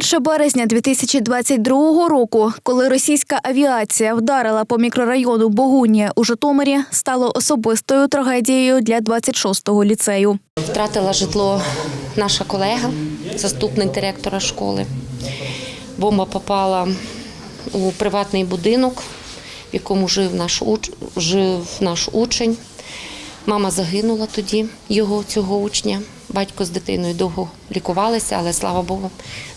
1 березня 2022 року, коли російська авіація вдарила по мікрорайону Богунія у Житомирі, стало особистою трагедією для 26-го ліцею. Втратила житло наша колега, заступник директора школи. Бомба попала у приватний будинок, в якому жив наш, жив наш учень. Мама загинула тоді, його цього учня. Батько з дитиною довго лікувалися, але слава Богу,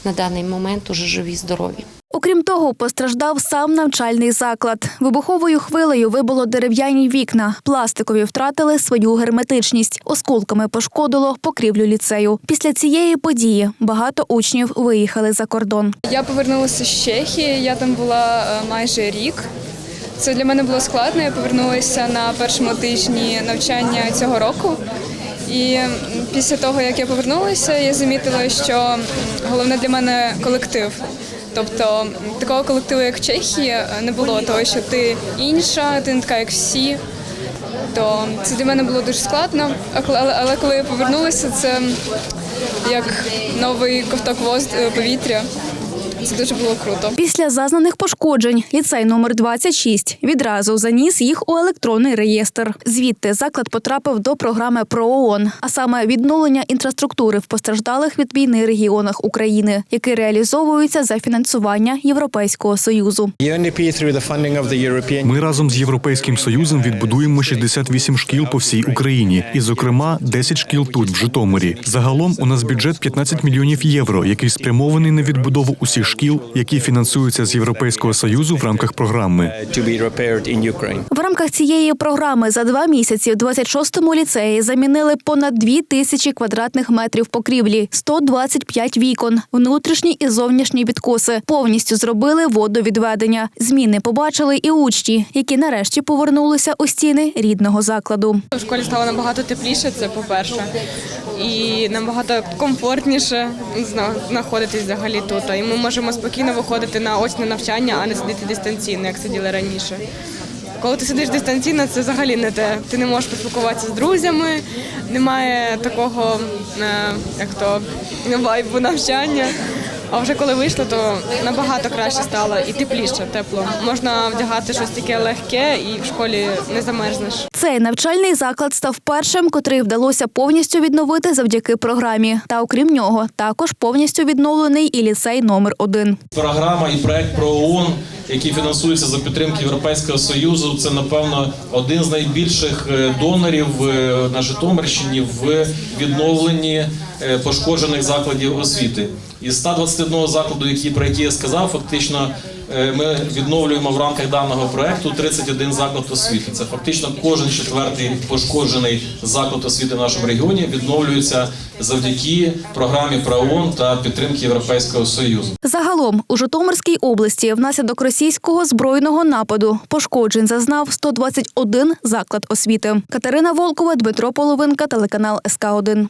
на даний момент уже живі, здорові. Окрім того, постраждав сам навчальний заклад. Вибуховою хвилею вибило дерев'яні вікна. Пластикові втратили свою герметичність. Осколками пошкодило покрівлю ліцею. Після цієї події багато учнів виїхали за кордон. Я повернулася з Чехії, я там була е, майже рік. Це для мене було складно. Я повернулася на першому тижні навчання цього року. І після того, як я повернулася, я замітила, що головне для мене колектив. Тобто такого колективу, як в Чехії, не було того, що ти інша, ти не така, як всі. То це для мене було дуже складно. Але, коли я повернулася, це як новий ковток повітря. Це дуже було круто. Після зазнаних пошкоджень ліцей номер 26 відразу заніс їх у електронний реєстр. Звідти заклад потрапив до програми ПРООН, а саме відновлення інфраструктури в постраждалих від війни регіонах України, які реалізовуються за фінансування Європейського союзу. Ми разом з Європейським Союзом відбудуємо 68 шкіл по всій Україні, і, зокрема, 10 шкіл тут, в Житомирі. Загалом у нас бюджет 15 мільйонів євро, який спрямований на відбудову усіх шкіл, які фінансуються з Європейського союзу в рамках програми. В рамках цієї програми за два місяці в 26-му ліцеї замінили понад 2 тисячі квадратних метрів покрівлі, 125 вікон, внутрішні і зовнішні відкоси. Повністю зробили водовідведення. Зміни побачили і учні, які нарешті повернулися у стіни рідного закладу. В школі стало набагато тепліше, це по-перше, і набагато комфортніше знаходитись взагалі тут. І ми можемо спокійно виходити на очне навчання, а не сидіти дистанційно, як сиділи раніше. Коли ти сидиш дистанційно, це взагалі не те. Ти не можеш поспілкуватися з друзями, немає такого, е, як то вайбу навчання. А вже коли вийшло, то набагато краще стало і тепліше, тепло. Можна вдягати щось таке легке і в школі не замерзнеш. Цей навчальний заклад став першим, котрий вдалося повністю відновити завдяки програмі. Та окрім нього, також повністю відновлений і ліцей номер 1 Програма і проект про ООН, який фінансується за підтримки Європейського союзу, це напевно один з найбільших е, донорів е, на Житомирщині в відновленні е, пошкоджених закладів освіти. Із 121 закладу, які про які я сказав, фактично ми відновлюємо в рамках даного проекту 31 заклад освіти. Це фактично кожен четвертий пошкоджений заклад освіти в нашому регіоні відновлюється завдяки програмі ПРООН та підтримки Європейського союзу. Загалом у Житомирській області внаслідок російського збройного нападу пошкоджень зазнав 121 заклад освіти. Катерина Волкова, Дмитро Половинка, телеканал СК 1